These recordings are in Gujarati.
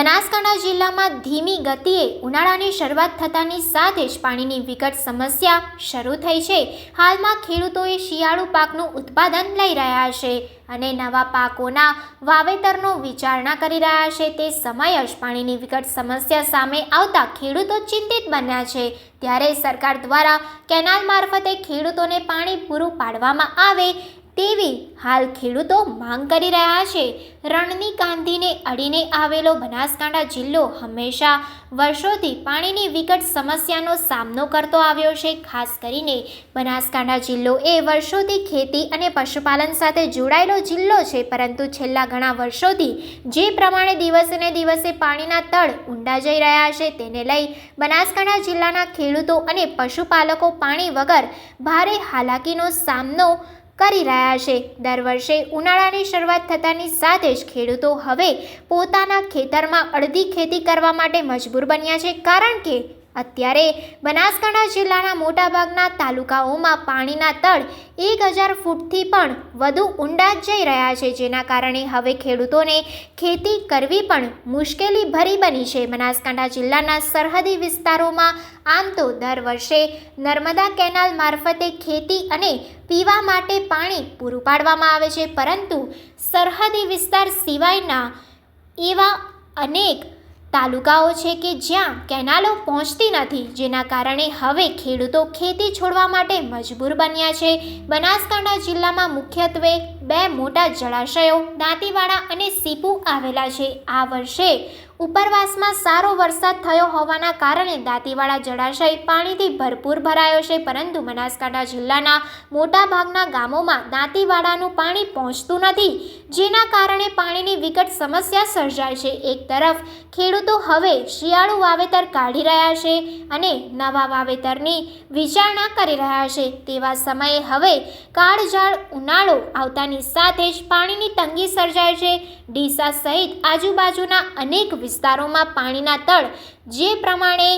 બનાસકાંઠા જિલ્લામાં ધીમી ગતિએ ઉનાળાની શરૂઆત થતાની સાથે જ પાણીની વિકટ સમસ્યા શરૂ થઈ છે. હાલમાં ખેડૂતોએ શિયાળુ પાકનું ઉત્પાદન લઈ રહ્યા છે અને નવા પાકોના વાવેતરનો વિચારણા કરી રહ્યા છે. તે સમયે જ પાણીની વિકટ સમસ્યા સામે આવતા ખેડૂતો ચિંતિત બન્યા છે. ત્યારે સરકાર દ્વારા કેનાલ મારફતે ખેડૂતોને પાણી પૂરું પાડવામાં આવે તેવી હાલ ખેડૂતો માંગ કરી રહ્યા છે. રણની કાંધીને અડીને આવેલો બનાસકાંઠા જિલ્લો હંમેશા વર્ષોથી પાણીની વિકટ સમસ્યાનો સામનો કરતો આવ્યો છે. ખાસ કરીને બનાસકાંઠા જિલ્લો એ વર્ષોથી ખેતી અને પશુપાલન સાથે જોડાયેલો જિલ્લો છે. પરંતુ છેલ્લા ઘણા વર્ષોથી જે પ્રમાણે દિવસે દિવસે પાણીના તળ ઊંડા જઈ રહ્યા છે, તેને લઈ બનાસકાંઠા જિલ્લાના ખેડૂતો અને પશુપાલકો પાણી વગર ભારે હાલાકીનો સામનો કરી રહ્યા છે. દર વર્ષે ઉનાળાની શરૂઆત થતાની સાથે જ ખેડૂતો હવે પોતાના ખેતરમાં અડધી ખેતી કરવા માટે મજબૂર બન્યા છે. કારણ કે અત્યારે બનાસકાંઠા જિલ્લાના મોટાભાગના તાલુકાઓમાં પાણીના તળ એક હજાર ફૂટથી પણ વધુ ઊંડા જઈ રહ્યા છે, જેના કારણે હવે ખેડૂતોને ખેતી કરવી પણ મુશ્કેલી ભરી બની છે. બનાસકાંઠા જિલ્લાના સરહદી વિસ્તારોમાં આમ તો દર વર્ષે નર્મદા કેનાલ મારફતે ખેતી અને પીવા માટે પાણી પૂરું પાડવામાં આવે છે, પરંતુ સરહદી વિસ્તાર સિવાયના એવા અનેક તાલુકાઓ છે કે જ્યાં કેનાલો પહોંચતી નથી, જેના કારણે હવે ખેડૂતો ખેતી છોડવા માટે મજબૂર બન્યા છે. બનાસકાંઠા જિલ્લામાં મુખ્યત્વે બે મોટા જળાશયો, દાંતીવાડા અને સીપુ આવેલા છે. આ વર્ષે ઉપરવાસમાં સારો વરસાદ થયો હોવાના કારણે દાંતીવાડા જળાશય પાણીથી ભરપૂર ભરાયો છે, પરંતુ બનાસકાંઠા જિલ્લાના મોટાભાગના ગામોમાં દાંતીવાડાનું પાણી પહોંચતું નથી, જેના કારણે પાણીની વિકટ સમસ્યા સર્જાય છે. એક તરફ, ખેડૂતો હવે શિયાળુ વાવેતર કાઢી રહ્યા છે અને નવા વાવેતરની વિચારણા કરી રહ્યા છે. તેવા સમયે હવે કાળઝાળ ઉનાળો આવતાની સાથે જ પાણીની તંગી સર્જાય છે. ડીસા સહિત આજુબાજુના અનેક વિસ્તારોમાં પાણીના તળ જે પ્રમાણે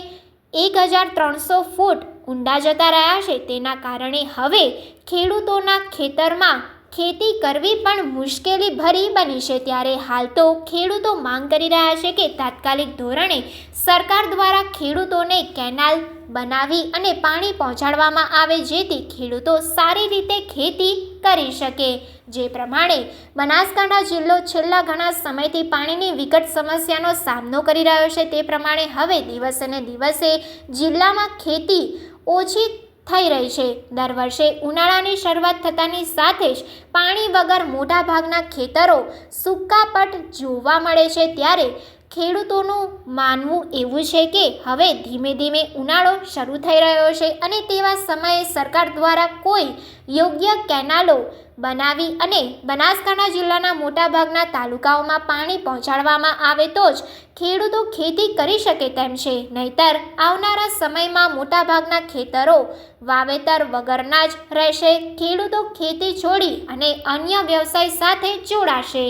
એક હજાર ત્રણસો ફૂટ ઊંડા જતા રહ્યા છે, તેના કારણે હવે ખેડૂતોના ખેતરમાં ખેતી કરવી પણ મુશ્કેલી ભરી બની છે ત્યારે હાલ તો ખેડૂતો માંગ કરી રહ્યા છે કે તાત્કાલિક ધોરણે સરકાર દ્વારા ખેડૂતોને કેનાલ બનાવી અને પાણી પહોંચાડવામાં આવે જેથી ખેડૂતો સારી રીતે ખેતી કરી શકે. જે પ્રમાણે બનાસકાંઠા જિલ્લો છેલ્લા ઘણા સમયથી પાણીની વિકટ સમસ્યાનો સામનો કરી રહ્યો છે. તે પ્રમાણે હવે દિવસે ને દિવસે જિલ્લામાં ખેતી ઓછી થઈ રહી છે. દર વર્ષે ઉનાળાની શરૂઆત થતાની સાથે જ પાણી વગર મોટાભાગના ખેતરો સૂકાપટ જોવા મળે છે. ત્યારે ખેડૂતોનું માનવું એવું છે કે હવે ધીમે ધીમે ઉનાળો શરૂ થઈ રહ્યો છે અને તેવા સમયે સરકાર દ્વારા કોઈ યોગ્ય કેનાલો બનાવી અને બનાસકાંઠા જિલ્લાના મોટાભાગના તાલુકાઓમાં પાણી પહોંચાડવામાં આવે તો જ ખેડૂતો ખેતી કરી શકે તેમ છે. નહીતર આવનારા સમયમાં મોટાભાગના ખેતરો વાવેતર વગરના જ રહેશે. ખેડૂતો ખેતી છોડી અને અન્ય વ્યવસાય સાથે જોડાશે.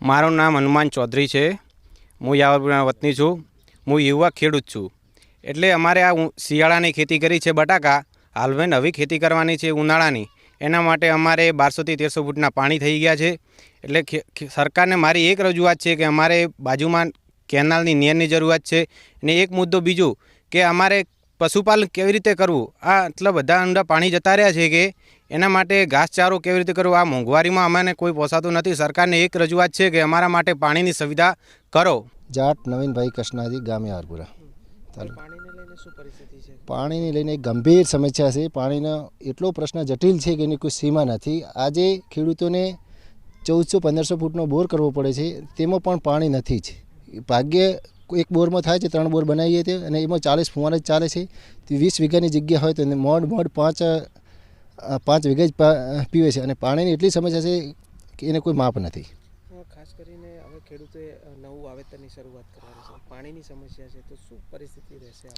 મારું નામ હનુમાન ચૌધરી છે. હું યાવરપુરના વતની છું. હું યુવા ખેડૂત છું. એટલે અમારે આ શિયાળાની ખેતી કરી છે બટાકા. હાલમાં નવી ખેતી કરવાની છે ઉનાળાની. એના માટે અમારે બારસોથી તેરસો ફૂટના પાણી થઈ ગયા છે. એટલે સરકારને મારી એક રજૂઆત છે કે અમારે બાજુમાં કેનાલની નિયરની જરૂરિયાત છે. અને એક મુદ્દો બીજો કે અમારે પશુપાલન કેવી રીતે કરવું? આ એટલા બધા ઊંડા પાણી જતા રહ્યા છે કે એના માટે ઘાસચારો કેવી રીતે કરવો? આ મોંઘવારીમાં અમને કોઈ પોસાતું નથી. સરકારને એક રજૂઆત છે કે અમારા માટે પાણીની સુવિધા કરો. જાટ નવીનભાઈ કૃષ્ણાજી ગામે આરપુરા. પાણીને લઈને એક ગંભીર સમસ્યા છે. પાણીનો એટલો પ્રશ્ન જટિલ છે કે એની કોઈ સીમા નથી. આજે ખેડૂતોને ચૌદસો પંદરસો ફૂટનો બોર કરવો પડે છે. તેમાં પણ પાણી નથી જ. ભાગ્ય એક બોરમાં થાય છે ત્રણ બોર બનાવીએ તે અને એમાં ચાલીસ ફુવારા જ ચાલે છે. તે વીસ વીઘાની જગ્યા હોય તો એને મોડ મોડ પાંચ પાંચ વીઘા જ પા- પીવે છે. અને પાણીની એટલી સમસ્યા છે કે એને કોઈ માપ નથી. ખાસ કરીને ખેડૂતોએ નવું વાવેતરની શરૂઆત કરવાની છે. પાણીની સમસ્યા છે તો શું પરિસ્થિતિ રહેશે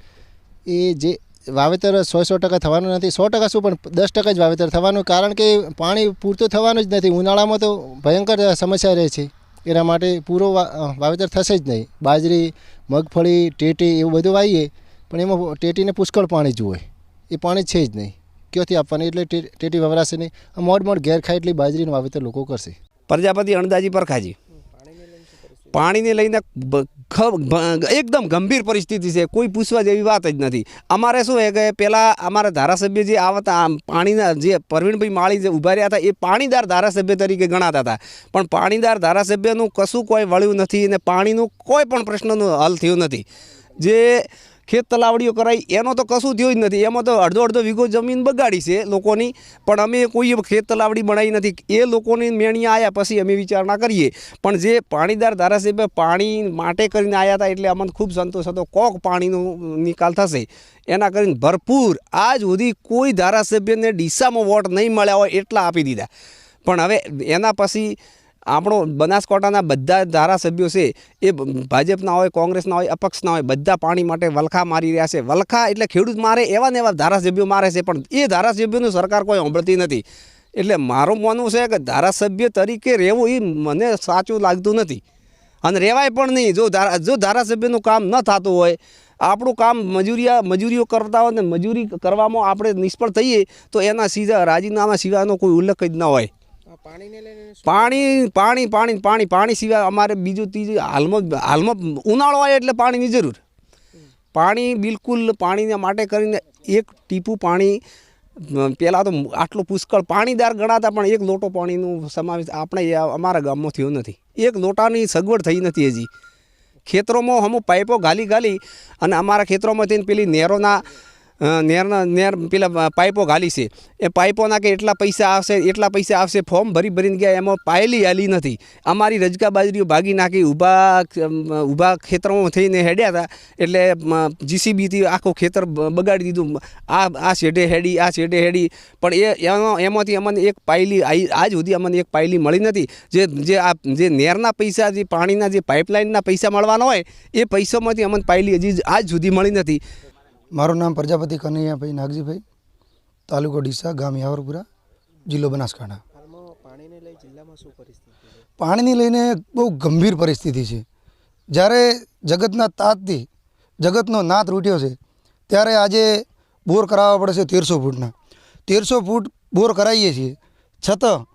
એ જે વાવેતર સો સો ટકા થવાનું નથી સો ટકા શું પણ દસ ટકા જ વાવેતર થવાનું કારણ કે પાણી પૂરતું થવાનું જ નથી. ઉનાળામાં તો ભયંકર સમસ્યા રહે છે. એના માટે પૂરો વા- વાવેતર થશે જ નહીં. બાજરી મગફળી ટેટી એવું બધું વાવીએ પણ એમાં ટેટીને પુષ્કળ પાણી જુએ. એ પાણી છે જ નહીં. ક્યાંથી આપવાની? એટલે ટેટી વવરાશે નહીં. મોડ મોડ ઘેર ખાય એટલી બાજરીનું વાવેતર લોકો કરશે. પ્રજાપતિ અણદાજી પરખાજી પાણીને લઈને એકદમ ગંભીર પરિસ્થિતિ છે. કોઈ પૂછવા જેવી વાત જ નથી. અમારે શું છે કે પહેલાં અમારા ધારાસભ્ય જે આવતા, આમ પાણીના જે પ્રવીણભાઈ માળી જે ઊભા રહ્યા હતા, એ પાણીદાર ધારાસભ્ય તરીકે ગણાતા હતા. પણ પાણીદાર ધારાસભ્યનું કશું કોઈ વળ્યું નથી અને પાણીનું કોઈ પણ પ્રશ્નનું હલ થયું નથી. જે ખેત તલાવડીઓ કરાઈ. એનો તો કશું થયું જ નથી. એમાં તો અડધો અડધો વીઘો જમીન બગાડી છે લોકોની. પણ અમે કોઈ ખેત તલાવડી બનાવી નથી. એ લોકોની મેણીયા આવ્યા પછી અમે વિચારણા કરીએ. પણ જે પાણીદાર ધારાસભ્ય પાણી માટે કરીને આવ્યા હતા એટલે અમને ખૂબ સંતોષ હતો. કોક પાણીનો નિકાલ થશે. એના કરીને ભરપૂર આજ સુધી કોઈ ધારાસભ્યને ડીસામાં વોટ નહીં મળ્યા હોય એટલા આપી દીધા. પણ હવે એના પછી આપણો બનાસકાંઠાના બધા ધારાસભ્યો છે, એ ભાજપના હોય, કોંગ્રેસના હોય, અપક્ષના હોય, બધા પાણી માટે વલખા મારી રહ્યા છે. વલખા એટલે ખેડૂત મારે, એવા ને એવા ધારાસભ્યો મારે છે, પણ એ ધારાસભ્યોનું સરકાર કોઈ સાંભળતી નથી. એટલે મારું માનવું છે કે ધારાસભ્ય તરીકે રહેવું એ મને સાચું લાગતું નથી. અને રહેવાય પણ નહીં. જો ધારા, જો ધારાસભ્યનું કામ ન થતું હોય, આપણું કામ મજૂરિયા, મજૂરીઓ કરતા હોય ને મજૂરી કરવામાં આપણે નિષ્ફળ થઈએ, તો એના સીધા રાજીનામા સિવાયનો કોઈ ઉલ્લેખ જ ન હોય. પાણી પાણી પાણી પાણી પાણી સિવાય અમારે બીજું ત્રીજું હાલમાં હાલમાં ઉનાળો આવે એટલે પાણીની જરૂર. પાણી બિલકુલ પાણીને માટે કરીને એક ટીપું પાણી પહેલાં તો આટલું પુષ્કળ પાણીદાર ગણાતા, પણ એક લોટો પાણીનું સમાવેશ આપણે અમારા ગામમાં થયો નથી. એક લોટાની સગવડ થઈ નથી હજી. ખેતરોમાં અમુક પાઇપો ગાલી ગાલી અને અમારા ખેતરોમાં થઈને પેલી નહેરોના નેરના નેર પેલા પાઇપો ઘાલી છે. એ પાઇપોના કે એટલા પૈસા આવશે, એટલા પૈસા આવશે, ફોર્મ ભરી ભરીને ગયા, એમાં પાયેલી આલી નથી. અમારી રજકા બાજરીઓ ભાગી નાખી, ઊભા ઊભા ખેતરોમાં થઈને હેડ્યા હતા. એટલે જીસીબીથી આખું ખેતર બગાડી દીધું. આ આ શેઢે હેડી, આ શેઢે હેડી. પણ એ, એનો, એમાંથી અમને એક પાયલી આજ સુધી અમને એક પાયલી મળી નથી. જે જે આ, જે નેરના પૈસા, જે પાણીના, જે પાઇપલાઇનના પૈસા મળવાના હોય, એ પૈસામાંથી અમને પાયલી હજી આજ સુધી મળી નથી. મારું નામ પ્રજાપતિ કનૈયાભાઈ નાગજીભાઈ, તાલુકો ડીસા, ગામ યાવરપુરા, જિલ્લો બનાસકાંઠા. પાણીને લઈને બહુ ગંભીર પરિસ્થિતિ છે. જ્યારે જગતના તાતથી જગતનો નાથ રૂટ્યો છે, ત્યારે આજે બોર કરાવવા પડે છે તેરસો ફૂટના. તેરસો ફૂટ બોર કરાવીએ છીએ. છતાં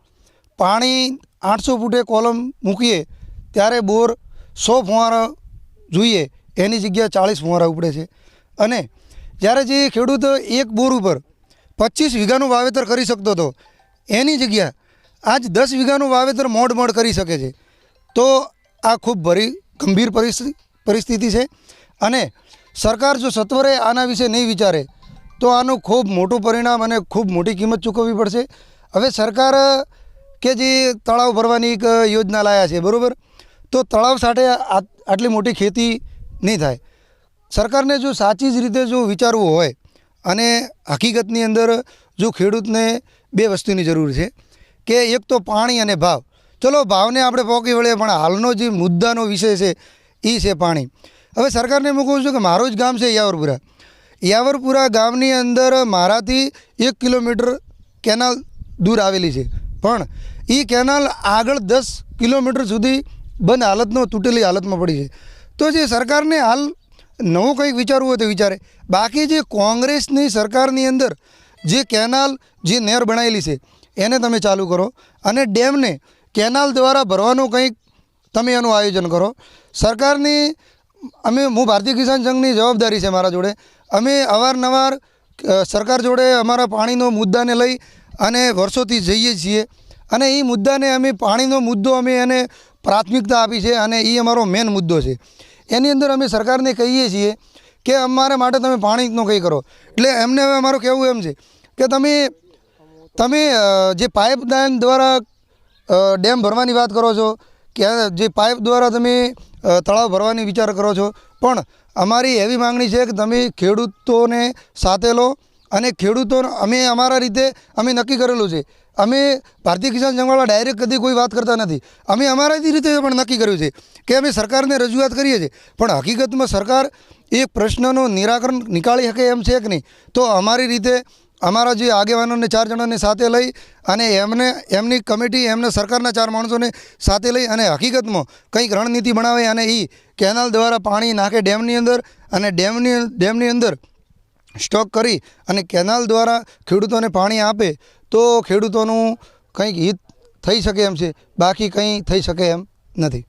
પાણી આઠસો ફૂટે કોલમ મૂકીએ, ત્યારે બોર સો ફુવારા જોઈએ, એની જગ્યાએ ચાળીસ ફુવારા ઉપડે છે. અને જ્યારે જે ખેડૂત એક બોર ઉપર પચીસ વીઘાનું વાવેતર કરી શકતો હતો, એની જગ્યા આજ દસ વીઘાનું વાવેતર મોડ મોડ કરી શકે છે. તો આ ખૂબ ભરી ગંભીર પરિસ્થિતિ છે. અને સરકાર જો સત્વરે આના વિશે નહીં વિચારે, તો આનું ખૂબ મોટું પરિણામ અને ખૂબ મોટી કિંમત ચૂકવવી પડશે. હવે સરકાર કે જે તળાવ ભરવાની એક યોજના લાયા છે, બરાબર? તો તળાવ સાથે આટલી મોટી ખેતી નહીં થાય. સરકારને જો સાચી જ રીતે જો વિચારવું હોય અને હકીકતની અંદર જો ખેડૂતને બે વસ્તુની જરૂર છે કે એક તો પાણી અને ભાવ. ચલો, ભાવને આપણે પોકી વળીએ, પણ હાલનો જે મુદ્દાનો વિષય છે એ છે પાણી. હવે સરકારને હું કહું છું કે મારું જ ગામ છે યાવરપુરા. યાવરપુરા ગામની અંદર મારાથી એક કિલોમીટર કેનાલ દૂર આવેલી છે. પણ એ કેનાલ આગળ દસ કિલોમીટર સુધી બંધ હાલતનો, તૂટેલી હાલતમાં પડી છે. તો જે સરકારને હાલ નવું કંઈક વિચારવું હોય તો વિચારે. બાકી જે કોંગ્રેસની સરકારની અંદર જે કેનાલ જે નહેર બનાવેલી છે, એને તમે ચાલુ કરો અને ડેમને કેનાલ દ્વારા ભરવાનું કંઈક તમે એનું આયોજન કરો. સરકારની, અમે, હું ભારતીય કિસાન સંઘની જવાબદારી છે મારા જોડે. અમે અવારનવાર સરકાર જોડે અમારા પાણીનો મુદ્દાને લઈ અને વર્ષોથી જઈએ છીએ. અને એ મુદ્દાને અમે, પાણીનો મુદ્દો અમે એને પ્રાથમિકતા આપી છે અને એ અમારો મેન મુદ્દો છે. એની અંદર અમે સરકારને કહીએ છીએ કે અમારા માટે તમે પાણીનો કંઈ કરો. એટલે એમને હવે અમારું કહેવું એમ છે કે તમે તમે જે જે પાઇપલાઇન દ્વારા ડેમ ભરવાની વાત કરો છો, કે જે પાઇપ દ્વારા તમે તળાવ ભરવાની વિચાર કરો છો, પણ અમારી એવી માંગણી છે કે તમે ખેડૂતોને સાથે લો અને ખેડૂતો અમે અમારા રીતે અમે નક્કી કરેલું છે. અમે ભારતીય કિસાન સંઘવાળા ડાયરેક્ટ કદી કોઈ વાત કરતા નથી. અમે અમારા રીતે પણ નક્કી કર્યું છે કે અમે સરકારને રજૂઆત કરીએ છીએ. પણ હકીકતમાં સરકાર એ પ્રશ્નનું નિરાકરણ નીકાળી શકે એમ છે કે નહીં? તો અમારી રીતે અમારા જે આગેવાનોને ચાર જણાને સાથે લઈ અને એમને, એમની કમિટી, એમને સરકારના ચાર માણસોને સાથે લઈ અને હકીકતમાં કંઈક રણનીતિ બનાવે અને એ કેનાલ દ્વારા પાણી નાખે ડેમની અંદર અને ડેમની ડેમની અંદર સ્ટોક કરી અને કેનાલ દ્વારા ખેડૂતોને પાણી આપે, તો ખેડૂતોનું કંઈક હિત થઈ શકે એમ છે. બાકી કંઈ થઈ શકે એમ નથી.